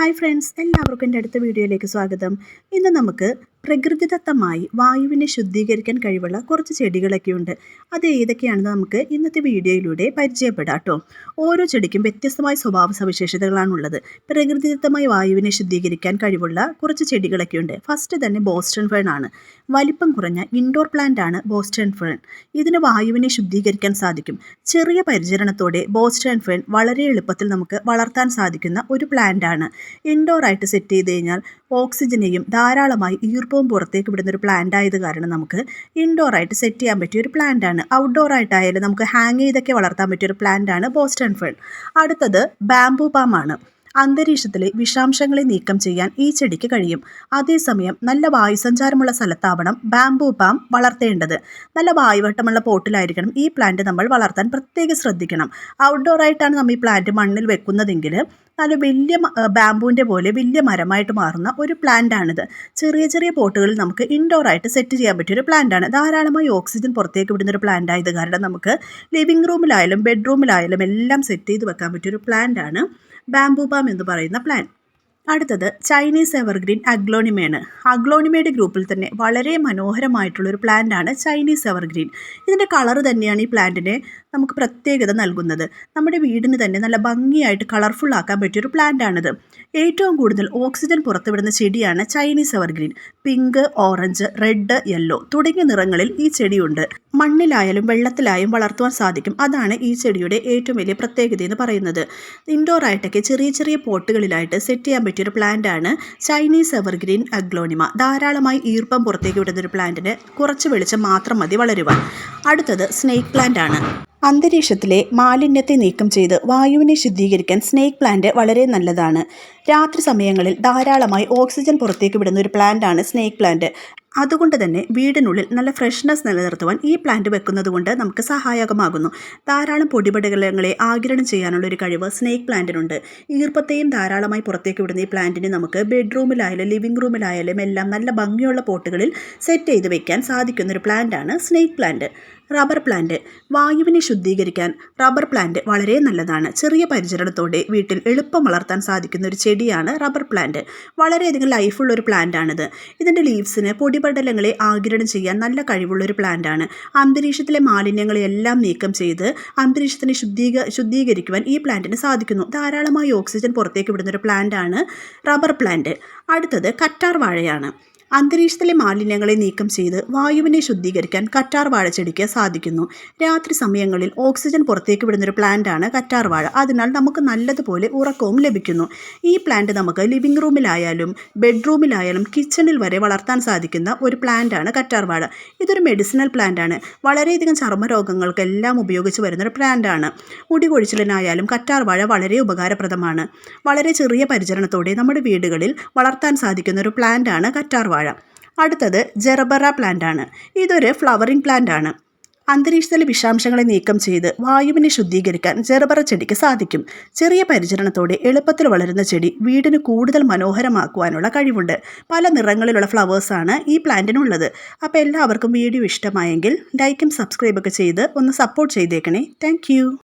Hi friends എല്ലാവർക്കും എന്റെ അടുത്ത വീഡിയോയിലേക്ക് സ്വാഗതം. ഇന്ന് നമുക്ക് പ്രകൃതിദത്തമായി വായുവിനെ ശുദ്ധീകരിക്കാൻ കഴിവുള്ള കുറച്ച് ചെടികളൊക്കെ ഉണ്ട് അത് ഏതൊക്കെയാണെന്ന് നമുക്ക് ഇന്നത്തെ വീഡിയോയിലൂടെ പരിചയപ്പെടാം ഓരോ ചെടിക്കും വ്യത്യസ്തമായ സ്വഭാവ സവിശേഷതകളാണുള്ളത്. പ്രകൃതിദത്തമായി വായുവിനെ ശുദ്ധീകരിക്കാൻ കഴിവുള്ള കുറച്ച് ചെടികളൊക്കെ ഉണ്ട് ഫസ്റ്റ് തന്നെ ബോസ്റ്റൺ ഫേൺ ആണ്. വലിപ്പം കുറഞ്ഞ ഇൻഡോർ പ്ലാന്റ് ആണ് ബോസ്റ്റൺ ഫേൺ. ഇതിന് വായുവിനെ ശുദ്ധീകരിക്കാൻ സാധിക്കും. ചെറിയ പരിചരണത്തോടെ ബോസ്റ്റൺ ഫേൺ വളരെ എളുപ്പത്തിൽ നമുക്ക് വളർത്താൻ സാധിക്കുന്ന ഒരു പ്ലാന്റ് ആണ്. ഇൻഡോർ ആയിട്ട് സെറ്റ് ചെയ്ത് കഴിഞ്ഞാൽ ഓക്സിജനെയും ധാരാളമായി ഈർപ്പവും പുറത്തേക്ക് വിടുന്ന ഒരു പ്ലാന്റ് ആയത് കാരണം നമുക്ക് ഇൻഡോർ ആയിട്ട് സെറ്റ് ചെയ്യാൻ പറ്റിയ ഒരു പ്ലാന്റ് ആണ്. ഔട്ട്ഡോർ ആയിട്ടായാലും നമുക്ക് ഹാങ് ചെയ്തൊക്കെ വളർത്താൻ പറ്റിയ ഒരു പ്ലാന്റ് ആണ് ബോസ്റ്റൺ ഫേൺ അടുത്തത് ബാംബു പാം ആണ്. അന്തരീക്ഷത്തിലെ വിഷാംശങ്ങളെ നീക്കം ചെയ്യാൻ ഈ ചെടിക്ക് കഴിയും. അതേസമയം നല്ല വായുസഞ്ചാരമുള്ള സ്ഥലത്താവണം ബാംബൂ പാം വളർത്തേണ്ടത്. നല്ല വായുവട്ടമുള്ള പോട്ടിലായിരിക്കണം ഈ പ്ലാന്റ് നമ്മൾ വളർത്താൻ പ്രത്യേകം ശ്രദ്ധിക്കണം. ഔട്ട്ഡോർ ആയിട്ടാണ് നമ്മൾ ഈ പ്ലാന്റ് മണ്ണിൽ വെക്കുന്നതെങ്കിൽ നല്ല വലിയ ബാംബുവിന്റെ പോലെ വലിയ മരമായിട്ട് മാറുന്ന ഒരു പ്ലാന്റ് ആണിത്. ചെറിയ ചെറിയ പോട്ടുകളിൽ നമുക്ക് ഇൻഡോർ ആയിട്ട് സെറ്റ് ചെയ്യാൻ പറ്റിയ ഒരു പ്ലാന്റാണ് ധാരാളമായി ഓക്സിജൻ പുറത്തേക്ക് വിടുന്ന ഒരു പ്ലാന്റ് ആയത് കാരണം നമുക്ക് ലിവിംഗ് റൂമിലായാലും ബെഡ്റൂമിലായാലും എല്ലാം സെറ്റ് ചെയ്ത് വെക്കാൻ പറ്റിയ ഒരു പ്ലാന്റ് ആണ് ബാംബൂ ബാം എന്ന് പറയുന്ന പ്ലാൻ അടുത്തത് ചൈനീസ് എവർഗ്രീൻ അഗ്ലോണിമയാണ് അഗ്ലോണിമയുടെ ഗ്രൂപ്പിൽ തന്നെ വളരെ മനോഹരമായിട്ടുള്ള ഒരു പ്ലാന്റ് ആണ് ചൈനീസ് എവർഗ്രീൻ ഇതിന്റെ കളർ തന്നെയാണ് ഈ പ്ലാന്റിനെ നമുക്ക് പ്രത്യേകത നൽകുന്നത്. നമ്മുടെ വീടിന് തന്നെ നല്ല ഭംഗിയായിട്ട് കളർഫുൾ ആക്കാൻ പറ്റിയ ഒരു പ്ലാന്റ് ആണിത്. ഏറ്റവും കൂടുതൽ ഓക്സിജൻ പുറത്തുവിടുന്ന ചെടിയാണ് Chinese evergreen pink orange red yellow തുടങ്ങിയ നിറങ്ങളിൽ ഈ ചെടിയുണ്ട്. മണ്ണിലായാലും വെള്ളത്തിലായും വളർത്തുവാൻ സാധിക്കും. അതാണ് ഈ ചെടിയുടെ ഏറ്റവും വലിയ പ്രത്യേകത എന്ന് പറയുന്നത്. ഇൻഡോർ ആയിട്ടൊക്കെ ചെറിയ ചെറിയ പോട്ടുകളിലായിട്ട് സെറ്റ് ചെയ്യാൻ പറ്റിയൊരു ആണ് ചൈനീസ് എവർഗ്രീൻ അഗ്ലോണിമ. ധാരാളമായി ഈർപ്പം പുറത്തേക്ക് വിടുന്ന ഒരു പ്ലാന്റിന് കുറച്ച് വെളിച്ചം മാത്രം മതി വളരുവാൻ. അടുത്തത് സ്നേക്ക് പ്ലാന്റ് ആണ്. അന്തരീക്ഷത്തിലെ മാലിന്യത്തെ നീക്കം ചെയ്ത് വായുവിനെ ശുദ്ധീകരിക്കാൻ സ്നേക്ക് പ്ലാന്റ് വളരെ നല്ലതാണ്. രാത്രി സമയങ്ങളിൽ ധാരാളമായി ഓക്സിജൻ പുറത്തേക്ക് വിടുന്ന ഒരു പ്ലാന്റാണ് സ്നേക്ക് പ്ലാന്റ്. അതുകൊണ്ട് തന്നെ വീടിനുള്ളിൽ നല്ല ഫ്രഷ്നെസ് നിലനിർത്തുവാൻ ഈ പ്ലാന്റ് വെക്കുന്നത് കൊണ്ട് നമുക്ക് സഹായകമാകുന്നു. ധാരാളം പൊടിപടകളെ ആഗിരണം ചെയ്യാനുള്ള ഒരു കഴിവ് സ്നേക്ക് പ്ലാന്റിനുണ്ട് ഈർപ്പത്തെയും ധാരാളമായി പുറത്തേക്ക് വിടുന്ന ഈ പ്ലാന്റിന് നമുക്ക് ബെഡ്റൂമിലായാലും ലിവിംഗ് റൂമിലായാലും എല്ലാം നല്ല ഭംഗിയുള്ള പോട്ടുകളിൽ സെറ്റ് ചെയ്ത് വെക്കാൻ സാധിക്കുന്ന ഒരു പ്ലാന്റാണ് സ്നേക്ക് പ്ലാന്റ് റബ്ബർ പ്ലാന്റ് വായുവിനെ ശുദ്ധീകരിക്കാൻ റബ്ബർ പ്ലാന്റ് വളരെ നല്ലതാണ്. ചെറിയ പരിചരണത്തോടെ വീട്ടിൽ എളുപ്പം വളർത്താൻ സാധിക്കുന്ന ഒരു ചെടിയാണ് റബ്ബർ പ്ലാന്റ് വളരെയധികം ലൈഫുള്ള ഒരു പ്ലാന്റാണിത് ഇതിന്റെ ലീവ്സിന് പൊടിപടലങ്ങളെ ആഗിരണം ചെയ്യാൻ നല്ല കഴിവുള്ള ഒരു പ്ലാന്റാണ്. അന്തരീക്ഷത്തിലെ മാലിന്യങ്ങളെല്ലാം നീക്കം ചെയ്ത് അന്തരീക്ഷത്തിനെ ശുദ്ധീക ശുദ്ധീകരിക്കുവാൻ ഈ പ്ലാന്റിന് സാധിക്കുന്നു. ധാരാളമായി ഓക്സിജൻ പുറത്തേക്ക് വിടുന്ന ഒരു പ്ലാന്റാണ് റബ്ബർ പ്ലാന്റ്. അടുത്തത് കറ്റാർ വാഴയാണ്. അന്തരീക്ഷത്തിലെ മാലിന്യങ്ങളെ നീക്കം ചെയ്ത് വായുവിനെ ശുദ്ധീകരിക്കാൻ കറ്റാർ വാഴച്ചെടിക്ക് സാധിക്കുന്നു. രാത്രി സമയങ്ങളിൽ ഓക്സിജൻ പുറത്തേക്ക് വിടുന്നൊരു പ്ലാന്റാണ് കറ്റാർ വാഴ. അതിനാൽ നമുക്ക് നല്ലതുപോലെ ഉറക്കവും ലഭിക്കുന്നു. ഈ പ്ലാന്റ് നമുക്ക് ലിവിംഗ് റൂമിലായാലും ബെഡ്റൂമിലായാലും കിച്ചണിൽ വരെ വളർത്താൻ സാധിക്കുന്ന ഒരു പ്ലാന്റാണ് കറ്റാർ വാഴ. ഇതൊരു മെഡിസിനൽ പ്ലാന്റാണ് വളരെയധികം ചർമ്മരോഗങ്ങൾക്കെല്ലാം ഉപയോഗിച്ച് വരുന്നൊരു പ്ലാന്റാണ് മുടി കൊഴിച്ചിലിനായാലും കറ്റാർ വാഴ വളരെ ഉപകാരപ്രദമാണ്. വളരെ ചെറിയ പരിചരണത്തോടെ നമ്മുടെ വീടുകളിൽ വളർത്താൻ സാധിക്കുന്ന ഒരു പ്ലാന്റാണ് കറ്റാർ വാഴ. വാഴ. അടുത്തത് ജെറബറ പ്ലാന്റ് ആണ്. ഇതൊരു ഫ്ലവറിംഗ് പ്ലാന്റ് ആണ്. അന്തരീക്ഷത്തിലെ വിഷാംശങ്ങളെ നീക്കം ചെയ്ത് വായുവിനെ ശുദ്ധീകരിക്കാൻ ജെറബറ ചെടിക്ക് സാധിക്കും. ചെറിയ പരിചരണത്തോടെ എളുപ്പത്തിൽ വളരുന്ന ചെടി വീടിന് കൂടുതൽ മനോഹരമാക്കുവാനുള്ള കഴിവുണ്ട്. പല നിറങ്ങളിലുള്ള ഫ്ലവേഴ്സാണ് ഈ പ്ലാന്റിനുള്ളത് അപ്പോൾ എല്ലാവർക്കും വീഡിയോ ഇഷ്ടമായെങ്കിൽ ലൈക്കും സബ്സ്ക്രൈബൊക്കെ ചെയ്ത് ഒന്ന് സപ്പോർട്ട് ചെയ്തേക്കണേ. താങ്ക്